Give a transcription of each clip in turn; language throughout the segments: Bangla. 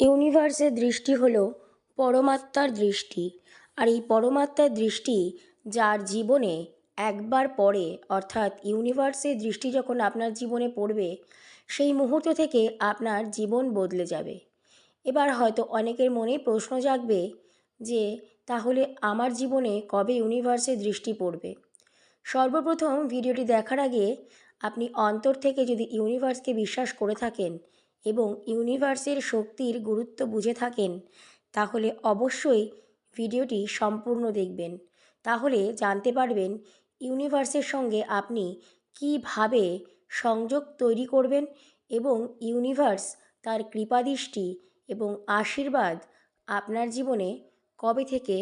ইউনিভার্সের দৃষ্টি হলো পরমাত্মার দৃষ্টি। আর এই পরমাত্মার দৃষ্টি যার জীবনে একবার পড়ে, অর্থাৎ ইউনিভার্সের দৃষ্টি যখন আপনার জীবনে পড়বে, সেই মুহূর্ত থেকে আপনার জীবন বদলে যাবে। এবার হয়তো অনেকের মনে প্রশ্ন জাগবে যে, তাহলে আমার জীবনে কবে ইউনিভার্সের দৃষ্টি পড়বে? সর্বপ্রথম ভিডিওটি দেখার আগে আপনি অন্তর থেকে যদি ইউনিভার্সকে বিশ্বাস করে থাকেন এবং ইউনিভার্সের শক্তির গুরুত্ব বুঝে থাকেন, তাহলে অবশ্যই ভিডিওটি সম্পূর্ণ দেখবেন। তাহলে জানতে পারবেন ইউনিভার্সের সঙ্গে আপনি কীভাবে সংযোগ তৈরি করবেন এবং ইউনিভার্স তার কৃপাদৃষ্টি এবং আশীর্বাদ আপনার জীবনে কবে থেকে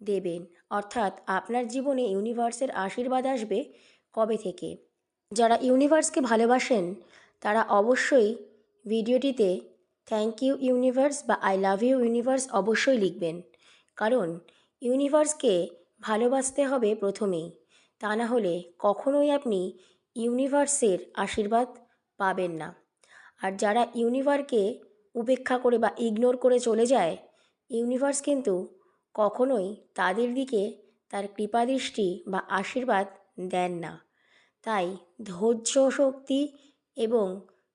দেবেন? অর্থাৎ আপনার জীবনে ইউনিভার্সের আশীর্বাদ আসবে কবে থেকে? যারা ইউনিভার্সকে ভালোবাসেন, তারা অবশ্যই ভিডিওটিতে থ্যাংক ইউ ইউনিভার্স বা আই লাভ ইউ ইউনিভার্স অবশ্যই লিখবেন। কারণ ইউনিভার্সকে ভালোবাসতে হবে প্রথমেই। তা না হলে কখনোই আপনি ইউনিভার্সের আশীর্বাদ পাবেন না। আর যারা ইউনিভার্সকে উপেক্ষা করে বা ইগনোর করে চলে যায়, ইউনিভার্স কিন্তু কখনোই তাদের দিকে তার কৃপাদৃষ্টি বা আশীর্বাদ দেন না। তাই ধৈর্য শক্তি এবং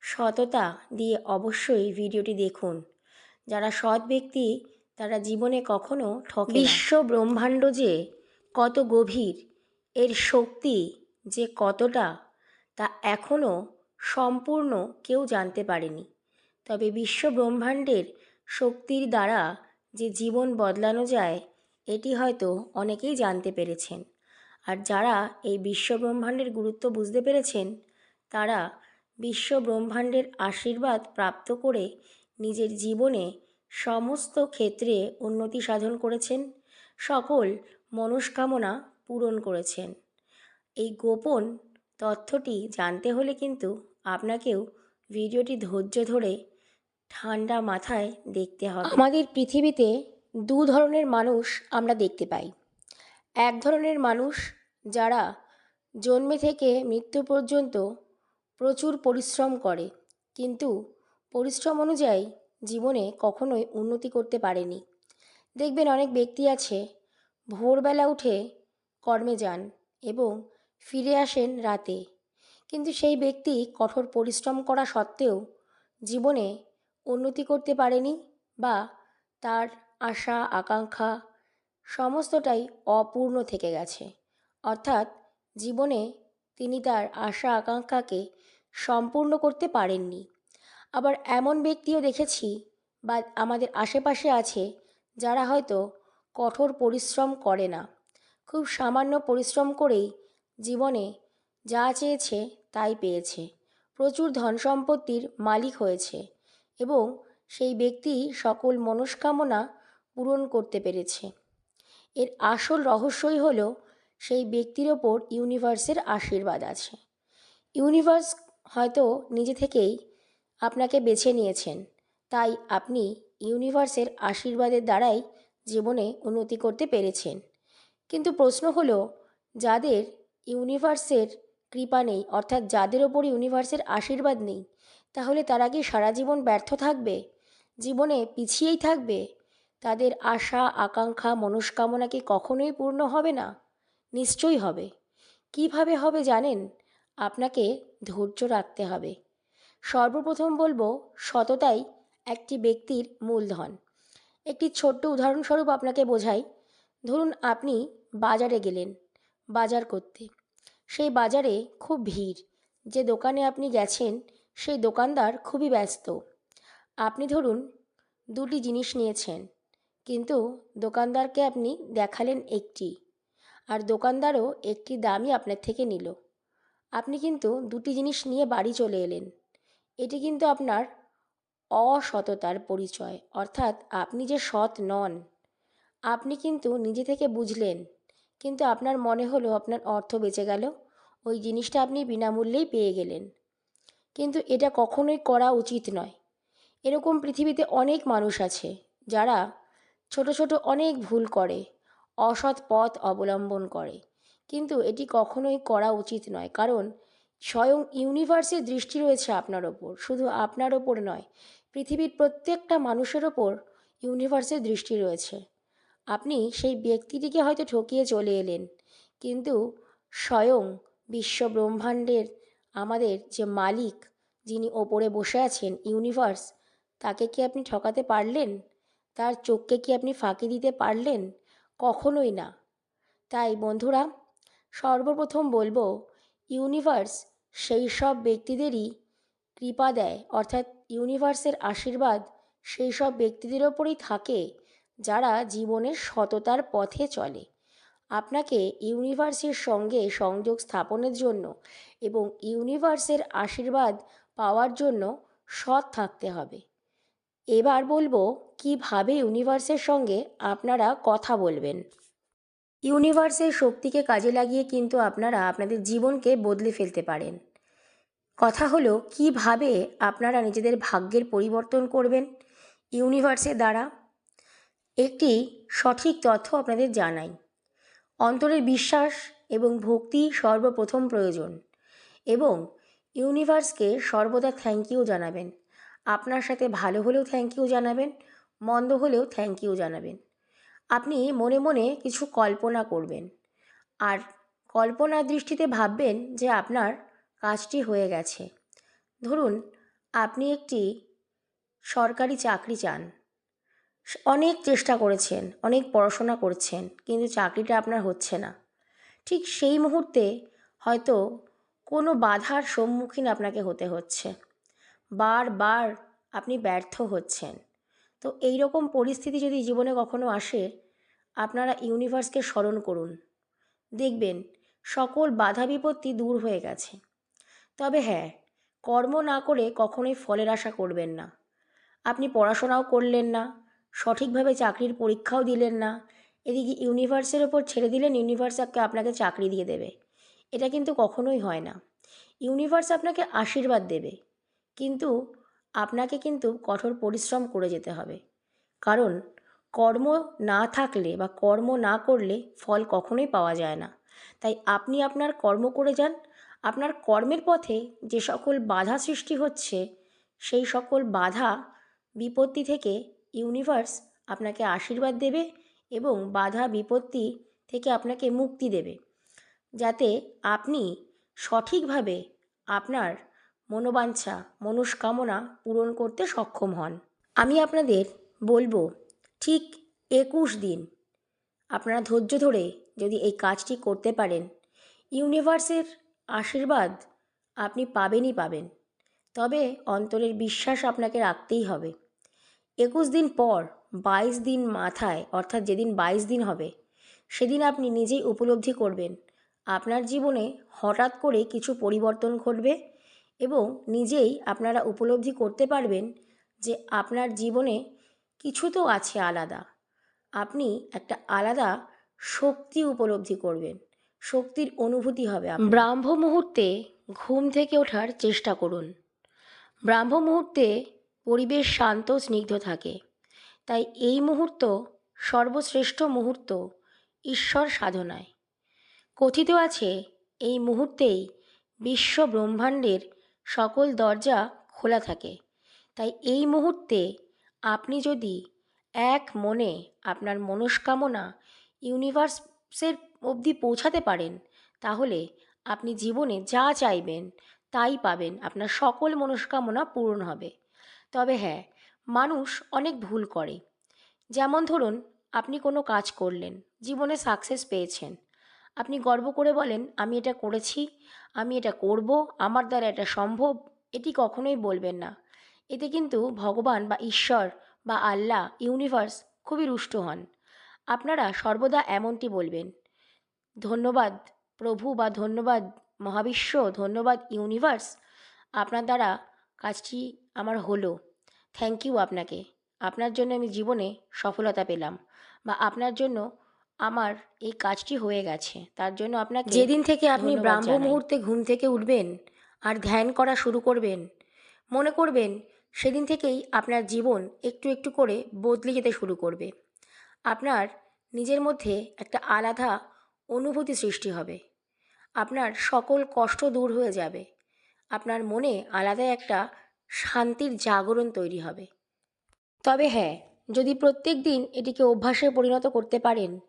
সততা দিয়ে অবশ্যই ভিডিওটি দেখুন। যারা সৎ ব্যক্তি, তারা জীবনে কখনো ঠকে বিশ্ব ব্রহ্মাণ্ড যে কত গভীর, এর শক্তি যে কতটা, তা এখনও সম্পূর্ণ কেউ জানতে পারেনি। তবে বিশ্ব ব্রহ্মাণ্ডের শক্তির দ্বারা যে জীবন বদলানো যায়, এটি হয়তো অনেকেই জানতে পেরেছেন। আর যারা এই বিশ্ব ব্রহ্মাণ্ডের গুরুত্ব বুঝতে পেরেছেন, তারা বিশ্ব ব্রহ্মাণ্ডের আশীর্বাদ প্রাপ্ত করে নিজের জীবনে সমস্ত ক্ষেত্রে উন্নতি সাধন করেছেন, সকল মনস্কামনা পূরণ করেছেন। এই গোপন তথ্যটি জানতে হলে কিন্তু আপনাকেও ভিডিওটি ধৈর্য ধরে ঠান্ডা মাথায় দেখতে হবে। আমাদের পৃথিবীতে দু ধরনের মানুষ আমরা দেখতে পাই। এক ধরনের মানুষ যারা জন্মে থেকে মৃত্যু পর্যন্ত প্রচুর পরিশ্রম করে। কিন্তু পরিশ্রম অনুযায়ী জীবনে কখনোই উন্নতি করতে পারেনি। দেখবেন অনেক ব্যক্তি আছে, ভোরবেলা উঠে কর্মে যান এবং ফিরে আসেন রাতে। কিন্তু সেই ব্যক্তি কঠোর পরিশ্রম করা সত্ত্বেও জীবনে উন্নতি করতে পারেনি বা তার আশা, আকাঙ্ক্ষা সমস্তটাই অপূর্ণ থেকে গেছে। অর্থাৎ জীবনে তিনি তার আশা, আকাঙ্ক্ষাকে সম্পূর্ণ করতে পারেননি। আবার এমন ব্যক্তিও দেখেছি বা আমাদের আশেপাশে আছে যারা হয়তো কঠোর পরিশ্রম করে না। খুব সামান্য পরিশ্রম করেই জীবনে যা চেয়েছে তাই পেয়েছে। প্রচুর ধন সম্পত্তির মালিক হয়েছে এবং সেই ব্যক্তি সকল মনস্কামনা পূরণ করতে পেরেছে। এর আসল রহস্যই হলো সেই ব্যক্তির ওপর ইউনিভার্সের আশীর্বাদ আছে। ইউনিভার্স হয়তো নিজে থেকেই আপনাকে বেছে নিয়েছেন। তাই আপনি ইউনিভার্সের আশীর্বাদের দ্বারাই জীবনে উন্নতি করতে পেরেছেন। কিন্তু প্রশ্ন হলো, যাদের ইউনিভার্সের কৃপা নেই, অর্থাৎ যাদের ওপর ইউনিভার্সের আশীর্বাদ নেই, তাহলে তারা কি সারা জীবন ব্যর্থ থাকবে? জীবনে পিছিয়েই থাকবে? তাদের আশা, আকাঙ্ক্ষা, মনস্কামনা কি কখনোই পূর্ণ হবে না? নিশ্চয়ই হবে। কীভাবে হবে জানেন? আপনাকে ধৈর্য রাখতে হবে। সর্বপ্রথম বলব, সততাই একটি ব্যক্তির মূলধন। একটি ছোট্ট উদাহরণস্বরূপ আপনাকে বোঝাই। ধরুন আপনি বাজারে গেলেন, বাজার করতে। সেই বাজারে খুব ভিড়। যে দোকানে আপনি গেছেন, সেই দোকানদার খুবই ব্যস্ত। আপনি ধরুন দুটি জিনিস নিয়েছেন, কিন্তু দোকানদারকে আপনি দেখালেন একটি। আর দোকানদারও একটি দামই আপনার থেকে নিল। আপনি কিন্তু দুটি জিনিস নিয়ে বাড়ি চলে এলেন। এটি কিন্তু আপনার অসততার পরিচয়, অর্থাৎ আপনি যে সৎ নন, আপনি কিন্তু নিজে থেকে বুঝলেন, কিন্তু আপনার মনে হলো আপনার অর্থ বেঁচে গেল, ওই জিনিসটা আপনি বিনামূল্যেই পেয়ে গেলেন। কিন্তু এটা কখনোই করা উচিত নয়। এরকম পৃথিবীতে অনেক মানুষ আছে, যারা ছোট ছোট অনেক ভুল করে, অসৎ পথ অবলম্বন করে কিন্তু এটি কখনোই করা উচিত নয়। কারণ, স্বয়ং ইউনিভার্সের দৃষ্টি রয়েছে আপনার ওপর, শুধু আপনার ওপর নয়, পৃথিবীর প্রত্যেকটা মানুষের ওপর ইউনিভার্সের দৃষ্টি রয়েছে। আপনি সেই ব্যক্তিটিকে হয়তো ঠকিয়ে চলে এলেন, কিন্তু স্বয়ং বিশ্ব ব্রহ্মাণ্ডের আমাদের যে মালিক, যিনি ওপরে বসে আছেন ইউনিভার্স, তাকে কি আপনি ঠকাতে পারলেন? তার চোখকে কি আপনি ফাঁকি দিতে পারলেন? কখনোই না। তাই বন্ধুরা সর্বপ্রথম বলব ইউনিভার্স সেই সব ব্যক্তিদেরই কৃপা দেয়। অর্থাৎ ইউনিভার্সের আশীর্বাদ সেই সব ব্যক্তিদের ওপরেই থাকে যারা জীবনের সততার পথে চলে। আপনাকে ইউনিভার্সের সঙ্গে সংযোগ স্থাপনের জন্য এবং ইউনিভার্সের আশীর্বাদ পাওয়ার জন্য সৎ থাকতে হবে। এবার বলব, কীভাবে ইউনিভার্সের সঙ্গে আপনারা কথা বলবেন? ইউনিভার্সের শক্তিকে কাজে লাগিয়ে কিন্তু আপনারা আপনাদের জীবনকে বদলে ফেলতে পারেন। কথা হলো, কীভাবে আপনারা নিজেদের ভাগ্যের পরিবর্তন করবেন? ইউনিভার্সের দ্বারা। একটি সঠিক তথ্য আপনাদের জানাই। অন্তরের বিশ্বাস এবং ভক্তি সর্বপ্রথম প্রয়োজন এবং ইউনিভার্সকে সর্বদা থ্যাংক ইউ জানাবেন। আপনার সাথে ভালো হলেও থ্যাংক ইউ জানাবেন, মন্দ হলেও থ্যাংক ইউ জানাবেন। আপনি মনে মনে কিছু কল্পনা করবেন। আর কল্পনার দৃষ্টিতে ভাববেন যে আপনার কাজটি হয়ে গেছে। ধরুন, আপনি একটি সরকারি চাকরি চান। অনেক চেষ্টা করেছেন, অনেক পড়াশোনা করছেন, কিন্তু চাকরিটা আপনার হচ্ছে না। ঠিক সেই মুহূর্তে হয়তো কোনো বাধার সম্মুখীন আপনাকে হতে হচ্ছে। বারবার আপনি ব্যর্থ হচ্ছেন। তো এই রকম পরিস্থিতি যদি জীবনে কখনো আসে, আপনারা ইউনিভার্সকে স্মরণ করুন। দেখবেন সকল বাধা বিপত্তি দূর হয়ে গেছে। তবে হ্যাঁ কর্ম না করে কখনোই ফলের আশা করবেন না। আপনি পড়াশোনাও করলেন না, সঠিকভাবে চাকরির পরীক্ষাও দিলেন না, এদিকে ইউনিভার্সের ওপর ছেড়ে দিলেন, ইউনিভার্স আপনাকে চাকরি দিয়ে দেবে। এটা কিন্তু কখনোই হয় না। ইউনিভার্স আপনাকে আশীর্বাদ দেবে। কিন্তু আপনাকে কিন্তু কঠোর পরিশ্রম করে যেতে হবে। কারণ, কর্ম না থাকলে বা কর্ম না করলে ফল কখনোই পাওয়া যায় না। তাই আপনি আপনার কর্ম করে যান। আপনার কর্মের পথে যে সকল বাধা সৃষ্টি হচ্ছে, সেই সকল বাধা বিপত্তি থেকে ইউনিভার্স আপনাকে আশীর্বাদ দেবে এবং বাধা বিপত্তি থেকে আপনাকে মুক্তি দেবে। যাতে আপনি সঠিকভাবে আপনার মনোবাঞ্ছা, মনস্কামনা পূরণ করতে সক্ষম হন। আমি আপনাদের বলব, ঠিক একুশ দিন। আপনারা ধৈর্য ধরে যদি এই কাজটি করতে পারেন, ইউনিভার্সের আশীর্বাদ আপনি পাবেনই পাবেন। তবে অন্তরের বিশ্বাস আপনাকে রাখতেই হবে। একুশ দিন পর বাইশ দিন মাথায়, অর্থাৎ যেদিন বাইশ দিন হবে, সেদিন আপনি নিজেই উপলব্ধি করবেন। আপনার জীবনে হঠাৎ করে কিছু পরিবর্তন ঘটবে এবং নিজেই আপনারা উপলব্ধি করতে পারবেন যে আপনার জীবনে কিছু তো আছে আলাদা। আপনি একটা আলাদা শক্তি উপলব্ধি করবেন। শক্তির অনুভূতি হবে ব্রাহ্ম মুহূর্তে ঘুম থেকে ওঠার চেষ্টা করুন। ব্রাহ্ম মুহূর্তে পরিবেশ শান্ত, স্নিগ্ধ থাকে। তাই এই মুহূর্ত সর্বশ্রেষ্ঠ মুহূর্ত ঈশ্বর সাধনায়। কথিত আছে, এই মুহূর্তেই বিশ্ব ব্রহ্মাণ্ডের সকল দরজা খোলা থাকে। তাই এই মুহূর্তে আপনি যদি এক মনে আপনার মনস্কামনা ইউনিভার্সের অবধি পৌঁছাতে পারেন, তাহলে আপনি জীবনে যা চাইবেন তাই পাবেন, আপনার সকল মনস্কামনা পূরণ হবে। তবে হ্যাঁ মানুষ অনেক ভুল করে। যেমন ধরুন, আপনি কোনো কাজ করলেন, জীবনে সাকসেস পেয়েছেন। আপনি গর্ব করে বলেন, আমি এটা করেছি, আমি এটা করব, আমার দ্বারা এটা সম্ভব। এটি কখনোই বলবেন না। এতে কিন্তু ভগবান বা ঈশ্বর বা আল্লাহ, ইউনিভার্স খুবই রুষ্ট হন। আপনারা সর্বদা এমনটি বলবেন, ধন্যবাদ প্রভু বা ধন্যবাদ মহাবিশ্ব, ধন্যবাদ ইউনিভার্স, আপনার দ্বারা কাজটি আমার হলো। থ্যাংক ইউ আপনাকে। আপনার জন্য আমি জীবনে সফলতা পেলাম বা আপনার জন্য আমার এই কাজটি হয়ে গেছে। তার জন্য আপনাকে যেদিন থেকে আপনি ব্রাহ্ম মুহূর্তে ঘুম থেকে উঠবেন আর ধ্যান করা শুরু করবেন মনে করবেন সেদিন থেকেই আপনার জীবন একটু একটু করে বদলে যেতে শুরু করবে। আপনার নিজের মধ্যে একটা আলাদা অনুভূতি সৃষ্টি হবে। আপনার সকল কষ্ট দূর হয়ে যাবে। আপনার মনে আলাদা একটা শান্তির জাগরণ তৈরি হবে। তবে হ্যাঁ যদি প্রত্যেক দিন এটিকে অভ্যাসে পরিণত করতে পারেন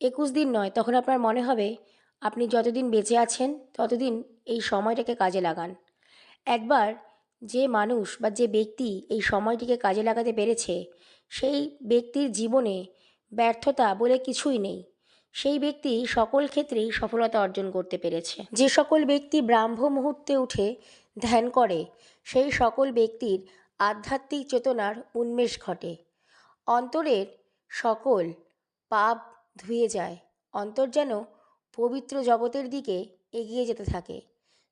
একুশ দিন নয়, তখন আপনার মনে হবে আপনি যতদিন বেঁচে আছেন, ততদিন এই সময়টাকে কাজে লাগান। একবার যে মানুষ বা যে ব্যক্তি এই সময়টিকে কাজে লাগাতে পেরেছে, সেই ব্যক্তির জীবনে ব্যর্থতা বলে কিছুই নেই। সেই ব্যক্তি সকল ক্ষেত্রেই সফলতা অর্জন করতে পেরেছে। যে সকল ব্যক্তি ব্রাহ্ম মুহূর্তে উঠে ধ্যান করে, সেই সকল ব্যক্তির আধ্যাত্মিক চেতনার উন্মেষ ঘটে। অন্তরের সকল পাপ ধুয়ে যায়। অন্তর যেন পবিত্র জগতের দিকে এগিয়ে যেতে থাকে।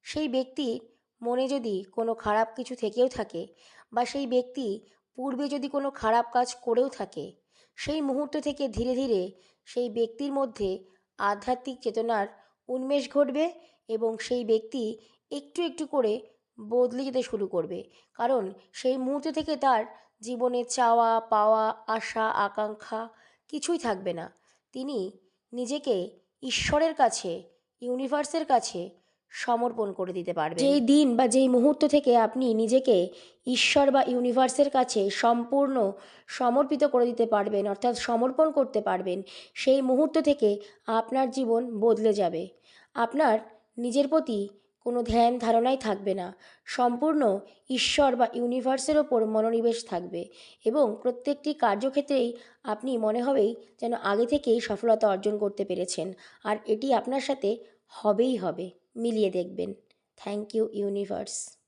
সেই ব্যক্তি মনে যদি কোনো খারাপ কিছু থেকেও থাকে বা সেই ব্যক্তি পূর্বে যদি কোনো খারাপ কাজ করেও থাকে, সেই মুহূর্ত থেকে ধীরে ধীরে সেই ব্যক্তির মধ্যে আধ্যাত্মিক চেতনার উন্মেষ ঘটবে এবং সেই ব্যক্তি একটু একটু করে বদলে যেতে শুরু করবে। কারণ সেই মুহূর্ত থেকে তার জীবনে চাওয়া, পাওয়া, আশা, আকাঙ্ক্ষা কিছুই থাকবে না। তিনি নিজেকে ঈশ্বরের কাছে, ইউনিভার্সের কাছে সমর্পণ করে দিতে পারবেন। যেই দিন বা যেই মুহূর্ত থেকে আপনি নিজেকে ঈশ্বর বা ইউনিভার্সের কাছে সম্পূর্ণ সমর্পিত করে দিতে পারবেন, অর্থাৎ সমর্পণ করতে পারবেন, সেই মুহূর্ত থেকে আপনার জীবন বদলে যাবে। আপনার নিজের প্রতি কোনো ধ্যান ধারণাই থাকবে না। সম্পূর্ণ ঈশ্বর বা ইউনিভার্সের ওপর মনোনিবেশ থাকবে এবং প্রত্যেকটি কার্যক্ষেত্রেই আপনি মনে হবেই যেন আগে থেকেই সফলতা অর্জন করতে পেরেছেন আর এটি আপনার সাথে হবেই হবে। মিলিয়ে দেখবেন। Thank you universe.